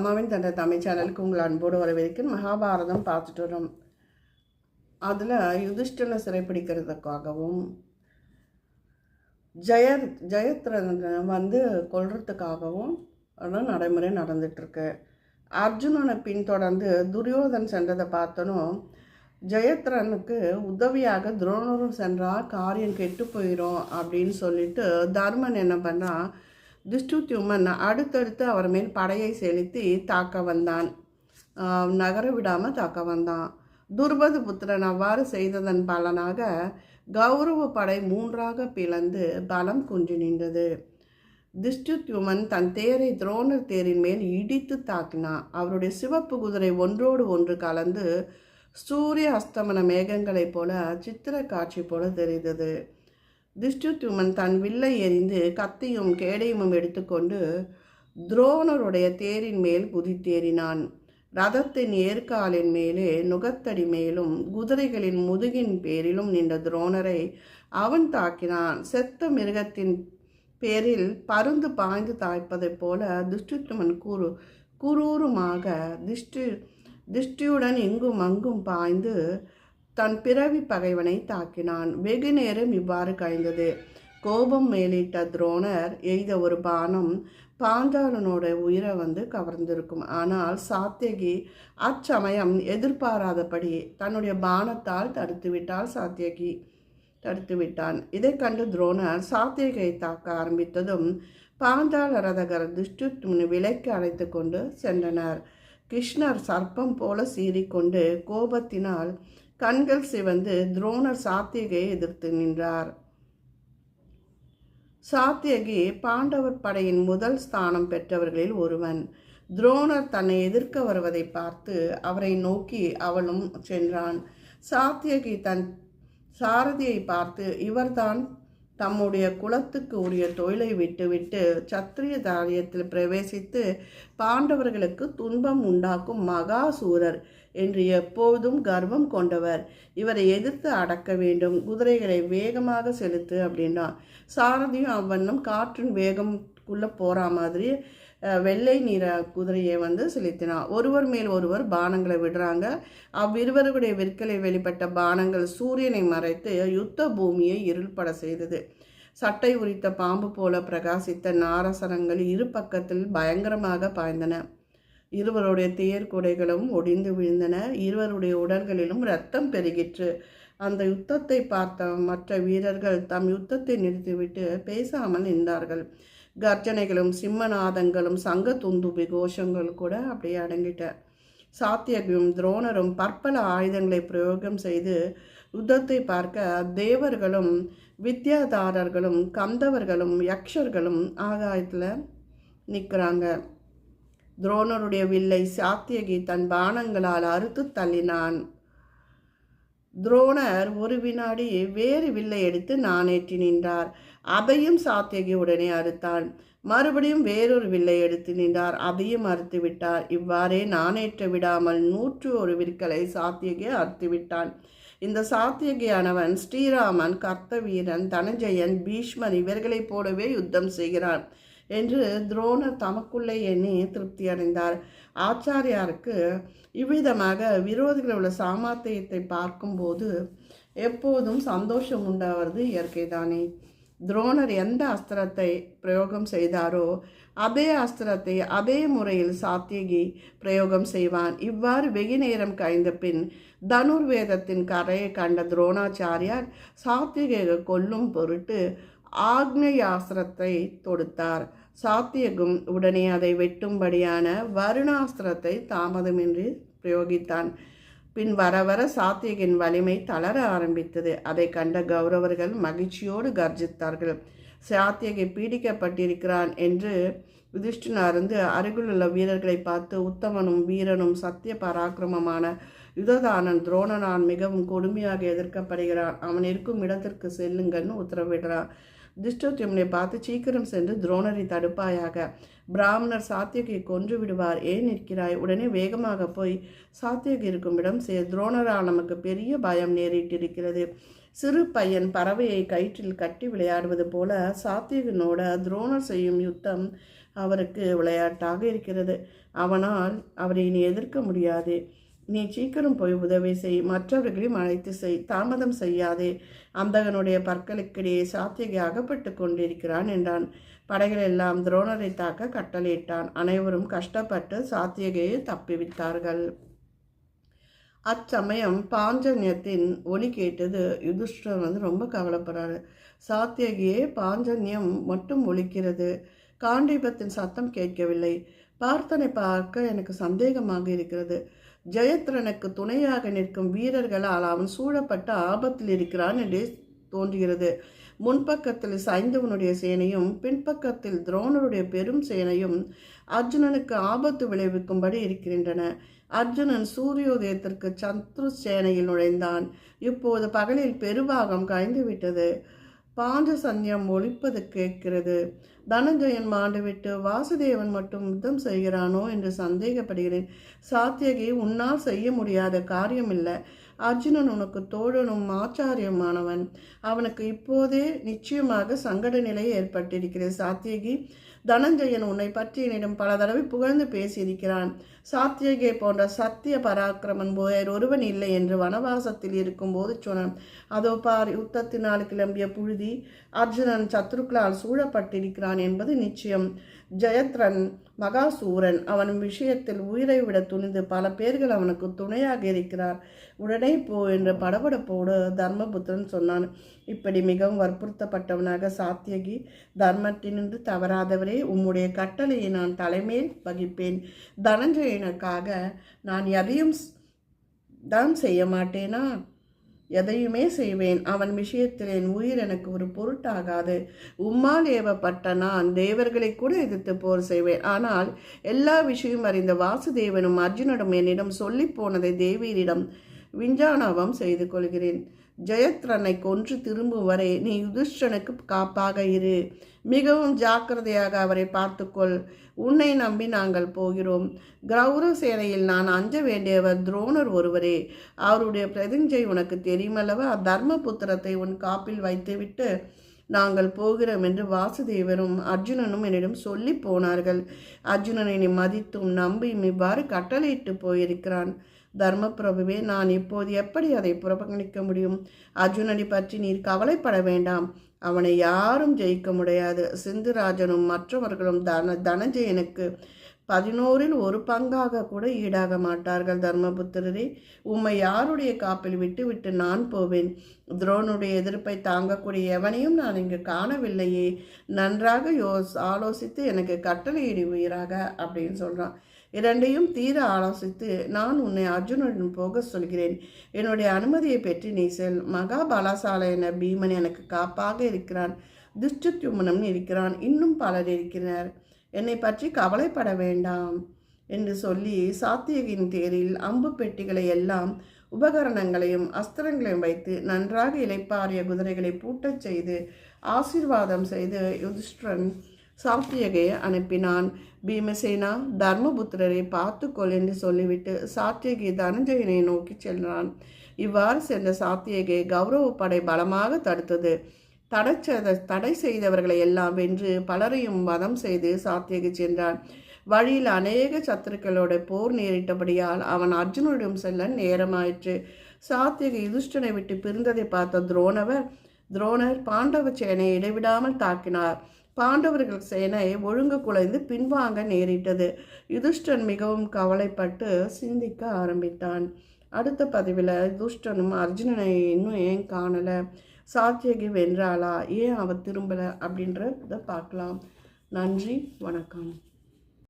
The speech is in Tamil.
அம்மாவின் தந்த தமிழ் சேனலுக்கு உங்கள் அன்போடு வரவேற்கிறேன். மகாபாரதம் பார்த்துட்டு வரோம் அதில் யுதிஷ்டனை சிறைப்பிடிக்கிறதுக்காகவும் ஜெய ஜெயத்ரதனை வந்து கொள்றதுக்காகவும் நடைமுறை நடந்துகிட்ருக்கு அர்ஜுனனை பின்தொடர்ந்து துரியோதன் சென்றதை பார்த்தனும் ஜெயத்ரனுக்கு உதவியாக துரோணரும் சென்றால் காரியம் கெட்டு போயிடும் அப்படின்னு சொல்லிட்டு தர்மன் என்ன பண்ணால் துஷ்டுத்யுமன் அடுத்தடுத்து அவர் மேல் படையை செலுத்தி தாக்க வந்தான். நகர விடாமல் தாக்க வந்தான். துர்பது புத்திரன் அவ்வாறு செய்ததன் பலனாக கௌரவ படை மூன்றாக பிளந்து பலம் குன்றி நின்றது. திஷ்டுத்யுமன் தன் தேரை துரோணர் தேரின் மேல் இடித்து தாக்கினான். அவருடைய சிவப்பு குதிரை ஒன்றோடு ஒன்று கலந்து சூரிய அஸ்தமன மேகங்களைப் போல சித்திர காட்சி போல தெரிந்தது. திஷ்டுத்யுமன் தன் வில்லை எறிந்து கத்தியும் கேடையும் எடுத்துக்கொண்டு துரோணருடைய தேரின் மேல் குதித்தேறினான். ரதத்தின் ஏற்காலின் மேலே நுகத்தடி மேலும் குதிரைகளின் முதுகின் பேரிலும் நின்ற துரோணரை அவன் தாக்கினான். செத்த மிருகத்தின் பேரில் பருந்து பாய்ந்து தாய்ப்பதைப் போல துஷ்டுத்துமன் கூறு குரூருமாக திஷ்டு திஷ்டியுடன் இங்கும் அங்கும் பாய்ந்து தன் பிறவி பகைவனை தாக்கினான். வெகு நேரம் இவ்வாறு கழிந்தது. கோபம் மேலிட்ட துரோணர் எய்த ஒரு பானம் பாஞ்சாலனோட உயிரை வந்து கவர்ந்திருக்கும். ஆனால் சாத்தியகி அச்சமயம் எதிர்பாராதபடி தன்னுடைய பானத்தால் தடுத்துவிட்டால் சாத்தியகி. தடுத்துவிட்டான். இதை கண்டு துரோணர் சாத்தியகை தாக்க ஆரம்பித்ததும் பாஞ்சால ரதகர் துஷ்டுத்தும்னு விலைக்கு அழைத்து கொண்டு சென்றனர். கிருஷ்ணர் சர்ப்பம் போல சீறிக்கொண்டு கோபத்தினால் கண்கள் சிவந்து துரோணர் சாத்தியகையை எதிர்த்து நின்றார். சாத்தியகி பாண்டவர் படையின் முதல் ஸ்தானம் பெற்றவர்களில் ஒருவன். துரோணர் தன்னை எதிர்க்க வருவதை பார்த்து அவரை நோக்கி அவளும் சென்றான். சாத்தியகி தன் சாரதியை பார்த்து இவர்தான் தம்முடைய குலத்துக்கு உரிய தொழிலை விட்டுவிட்டு சத்திரிய தாரியத்தில் பிரவேசித்து பாண்டவர்களுக்கு துன்பம் உண்டாக்கும் மகாசூரர் என்று எப்போதும் கர்வம் கொண்டவர். இவரை எதிர்த்து அடக்க வேண்டும். குதிரைகளை வேகமாக செலுத்து அப்படின்னா சாரதியும் அவ்வண்ணம் காற்றின் வேகம்குள்ளே போகிற மாதிரி வெள்ளை நிற குதிரையை வந்து செலுத்தினார். ஒருவர் மேல் ஒருவர் பானங்களை விடுறாங்க. அவ்விருவருடைய விற்களை வெளிப்பட்ட பானங்கள் சூரியனை மறைத்து யுத்த பூமியை இருள்பட செய்தது. சட்டை உரித்த பாம்பு போல பிரகாசித்த நாரசரங்கள் இரு பக்கத்தில் பயங்கரமாக பாய்ந்தன. இருவருடைய தேர் குடைகளும் ஒடிந்து விழுந்தன. இருவருடைய உடல்களிலும் இரத்தம் பெருகிற்று. அந்த யுத்தத்தை பார்த்த மற்ற வீரர்கள் தம் யுத்தத்தை நிறுத்திவிட்டு பேசாமல் நின்றார்கள். கர்ஜனைகளும் சிம்மநாதங்களும் சங்க துந்துபி கோஷங்கள் கூட அப்படியே அடங்கிட்ட. சாத்தியகும் துரோணரும் பற்பல ஆயுதங்களை பிரயோகம் செய்து யுத்தத்தை பார்க்க தேவர்களும் வித்யாதாரர்களும் கந்தவர்களும் யக்ஷர்களும் ஆகாயத்தில் நிற்கிறாங்க. துரோணருடைய வில்லை சாத்தியகி தன் பானங்களால் அறுத்து தள்ளினான். துரோணர் ஒரு வினாடி வேறு வில்லை எடுத்து நானேற்றி நின்றார். அதையும் சாத்தியகி உடனே அறுத்தான். மறுபடியும் வேறொரு வில்லை எடுத்து நின்றார். அதையும் அறுத்து விட்டார். இவ்வாறே நானேற்ற விடாமல் நூற்று ஒரு விற்களை சாத்தியகி அறுத்து விட்டான். இந்த சாத்தியகியானவன் ஸ்ரீராமன் கர்த்தவீரன் தனஞ்சயன் பீஷ்மன் இவர்களைப் போலவே யுத்தம் செய்கிறான். என்று துரோணர் தமக்குள்ளே எண்ணி திருப்தி அடைந்தார். ஆச்சாரியாருக்கு இவ்விதமாக விரோதிகள் உள்ள சாமர்த்தியத்தை பார்க்கும்போது எப்போதும் சந்தோஷம் உண்டாவது இயற்கைதானே. துரோணர் எந்த அஸ்திரத்தை பிரயோகம் செய்தாரோ அதே அஸ்திரத்தை அதே முறையில் சாத்தியகி பிரயோகம் செய்வான். இவ்வாறு வெகு நேரம் கழிந்த பின் தனுர்வேதத்தின் கரையை கண்ட துரோணாச்சாரியார் சாத்தியகை கொல்லும் பொருட்டு ஆக்னேயாஸ்திரத்தை தொடுத்தார். சாத்தியகும் உடனே அதை வெட்டும்படியான வருணாஸ்திரத்தை தாமதமின்றி பிரயோகித்தான். பின் வர வர சாத்தியகின் வலிமை தளர ஆரம்பித்தது. அதை கண்ட கௌரவர்கள் மகிழ்ச்சியோடு கர்ஜித்தார்கள். சாத்தியகை பீடிக்கப்பட்டிருக்கிறான் என்று யுதிஷ்டினாருந்து அருகிலுள்ள வீரர்களை பார்த்து உத்தமனும் வீரனும் சத்திய பராக்கிரமமான யுததானன் துரோணனான் மிகவும் கொடுமையாக எதிர்க்கப்படுகிறான். அவன் இருக்கும் இடத்திற்கு செல்லுங்கள்னு உத்தரவிடுறான் திஷ்டோத்தியமனை பார்த்து சீக்கிரம் சென்று துரோணரை தடுப்பாயாக. பிராமணர் சாத்தியகை கொன்று விடுவார். ஏன் நிற்கிறாய்? உடனே வேகமாக போய் சாத்தியகி இருக்கும் இடம் சே துரோணரால் நமக்கு பெரிய பயம் நேரிட்டிருக்கிறது. சிறு பையன் பறவையை கயிற்றில் கட்டி விளையாடுவது போல சாத்தியகனோட துரோணர் செய்யும் யுத்தம் அவருக்கு விளையாட்டாக இருக்கிறது. அவனால் அவரை இனி எதிர்க்க முடியாது. நீ சீக்கிரம் போய் உதவி செய். மற்றவர்களையும் அழைத்து செய். தாமதம் செய்யாதே. அந்தகனுடைய பற்களுக்கிடையே சாத்தியகை அகப்பட்டு கொண்டிருக்கிறான் என்றான். படைகள் எல்லாம் துரோணரை தாக்க கட்டளையிட்டான். அனைவரும் கஷ்டப்பட்டு சாத்தியகையை தப்பிவித்தார்கள் அச்சமயம் பாஞ்சன்யத்தின் ஒலி கேட்டது யுதிஷ்டர் வந்து ரொம்ப கவலைப்படுறாரு. சாத்தியகியே பாஞ்சன்யம் மட்டும் ஒலிக்கிறது காண்டீபத்தின் சத்தம் கேட்கவில்லை. பார்த்தனை பார்க்க எனக்கு சந்தேகமாக இருக்கிறது. ஜெயத்ரனுக்கு துணையாக நிற்கும் வீரர்களால் அவன் சூழப்பட்ட ஆபத்தில் இருக்கிறான் என்று தோன்றுகிறது. முன்பக்கத்தில் சைந்தவனுடைய சேனையும் பின்பக்கத்தில் துரோணருடைய பெரும் சேனையும் அர்ஜுனனுக்கு ஆபத்து விளைவிக்கும்படி இருக்கின்றன. அர்ஜுனன் சூரியோதயத்திற்கு சத்ரு சேனையில் நுழைந்தான். இப்போது பகலில் பெருபாகம் கழிந்துவிட்டது பாஞ்ச சந்தியம் ஒழிப்பது கேட்கிறது. தனஞ்சயன் மாண்டுவிட்டு வாசுதேவன் மட்டும் யுத்தம் செய்கிறானோ என்று சந்தேகப்படுகிறேன். சாத்தியகி உன்னால் செய்ய முடியாத காரியம் இல்லை அர்ஜுனன் உனக்கு தோழனும் ஆச்சாரியமானவன். அவனுக்கு இப்போதே நிச்சயமாக சங்கட நிலை ஏற்பட்டிருக்கிறது. சாத்தியகி தனஞ்சயன் உன்னை பற்றி என்னிடம் பல தடவை புகழ்ந்து பேசியிருக்கிறான். சாத்தியகே போன்ற சத்திய பராக்கிரமன் வேறு ஒருவன் இல்லை என்று வனவாசத்தில் இருக்கும்போது சொன்னான். அதோ பார் யுத்தத்தினால் கிளம்பிய புழுதி அர்ஜுனன் சத்ருக்களால் சூழப்பட்டிருக்கிறான் என்பது நிச்சயம். ஜெயத்ரன் மகாசூரன் அவன் விஷயத்தில் உயிரை விட துணிந்து பல பேர்கள் அவனுக்கு துணையாக இருக்கிறார். உடனே போ என்று படபடப்போடு தர்மபுத்திரன் சொன்னான். இப்படி மிகவும் வற்புறுத்தப்பட்டவனாக சாத்தியகி தர்மத்தினின்று தவறாதவரே உம்முடைய கட்டளையை நான் தலைமையில் வகிப்பேன். தனஞ்சயனுக்காக நான் எதையும் தான் செய்ய மாட்டேனா? எதையுமே செய்வேன். அவன் விஷயத்தில் என் உயிர் எனக்கு ஒரு பொருட்டாகாது. உம்மால் ஏவப்பட்ட நான் தேவர்களை கூட எதிர்த்து போர் செய்வேன். ஆனால் எல்லா விஷயம் அறிந்த வாசுதேவனும் அர்ஜுனிடம் என்னிடம் சொல்லி போனதை தேவியரிடம் விஞ்ஞானவம் செய்து கொள்கிறேன். ஜெயத்ரனை கொன்று திரும்பும் வரை நீ யுதிஷ்டனுக்கு காப்பாக இரு. மிகவும் ஜாக்கிரதையாக அவரை பார்த்துக்கொள். உன்னை நம்பி நாங்கள் போகிறோம். கிரௌரவ சேனையில் நான் அஞ்ச வேண்டியவர் துரோணர் ஒருவரே. அவருடைய பிரதிஞ்சை உனக்கு தெரியுமல்லவா? தர்மபுத்திரத்தை உன் காப்பில் வைத்துவிட்டு நாங்கள் போகிறோம் என்று வாசுதேவரும் அர்ஜுனனும் என்னிடம் சொல்லி போனார்கள். அர்ஜுனனை மதித்தும் நம்பியும் இவ்வாறு கட்டளையிட்டு போயிருக்கிறான். தர்மபிரபுவே நான் இப்போது எப்படி அதை புறக்கணிக்க முடியும்? அர்ஜுனனை பற்றி நீர் கவலைப்பட வேண்டாம். அவனை யாரும் ஜெயிக்க முடியாது. சிந்துராஜனும் மற்றவர்களும் தன தனஞ்சயனுக்கு பதினோரில் ஒரு பங்காக கூட ஈடாக மாட்டார்கள் தர்மபுத்திரரே. உம்மை யாருடைய காப்பில் விட்டுவிட்டு நான் போவேன்? துரோனுடைய எதிர்ப்பை தாங்கக்கூடிய எவனையும் நான் இங்கு காணவில்லையே. நன்றாக யோஸ் ஆலோசித்து எனக்கு கட்டளையிடுவீராக அப்படின்னு சொல்கிறான் இரண்டையும் தீர ஆலோசித்து நான் உன்னை அர்ஜுனுடன் போக சொல்கிறேன். என்னுடைய அனுமதியை பெற்று நீ செல். மகாபலசால என பீமன் எனக்கு காப்பாக இருக்கிறான். துஷ்டுத்யுமனம் இருக்கிறான். இன்னும் பலர் இருக்கிறனர். என்னை பற்றி கவலைப்பட வேண்டாம் என்று சொல்லி சாத்தியகின் தேரில் அம்பு பெட்டிகளை எல்லாம் உபகரணங்களையும் அஸ்திரங்களையும் வைத்து நன்றாக இலைப்பாரிய குதிரைகளை பூட்டச் செய்து ஆசீர்வாதம் செய்து யுதிஷ்டிரன் சாத்தியகையை அனுப்பினான். பீமசேனா தர்மபுத்திரரை பார்த்துக்கொள் என்று சொல்லிவிட்டு சாத்தியகை தனஞ்சயனை நோக்கி சென்றான். இவ்வாறு சென்ற சாத்தியகை கௌரவ படை பலமாக தடுத்தது. தடை தடை செய்தவர்களை எல்லாம் வென்று பலரையும் வதம் செய்து சாத்தியகை சென்றான். வழியில் அநேக சத்துருக்களோட போர் நேரிட்டபடியால் அவன் அர்ஜுனனிடம் செல்ல நேரமாயிற்று. சாத்தியகை யுதிஷ்டனை விட்டு பிரிந்ததை பார்த்த துரோணவர் துரோணர் பாண்டவ சேனையை இடைவிடாமல் தாக்கினார். பாண்டவர்கள் சேனை ஒழுங்கு குலைந்து பின்வாங்க நேரிட்டது. யுதிஷ்டன் மிகவும் கவலைப்பட்டு சிந்திக்க ஆரம்பித்தான். அடுத்த பதிவில் துஷ்டனும் அர்ஜுனனை இன்னும் ஏன் காணலை? சாத்தியகி வென்றாளா? ஏன் அவ திரும்பலை? அப்படின்றத பார்க்கலாம். நன்றி வணக்கம்.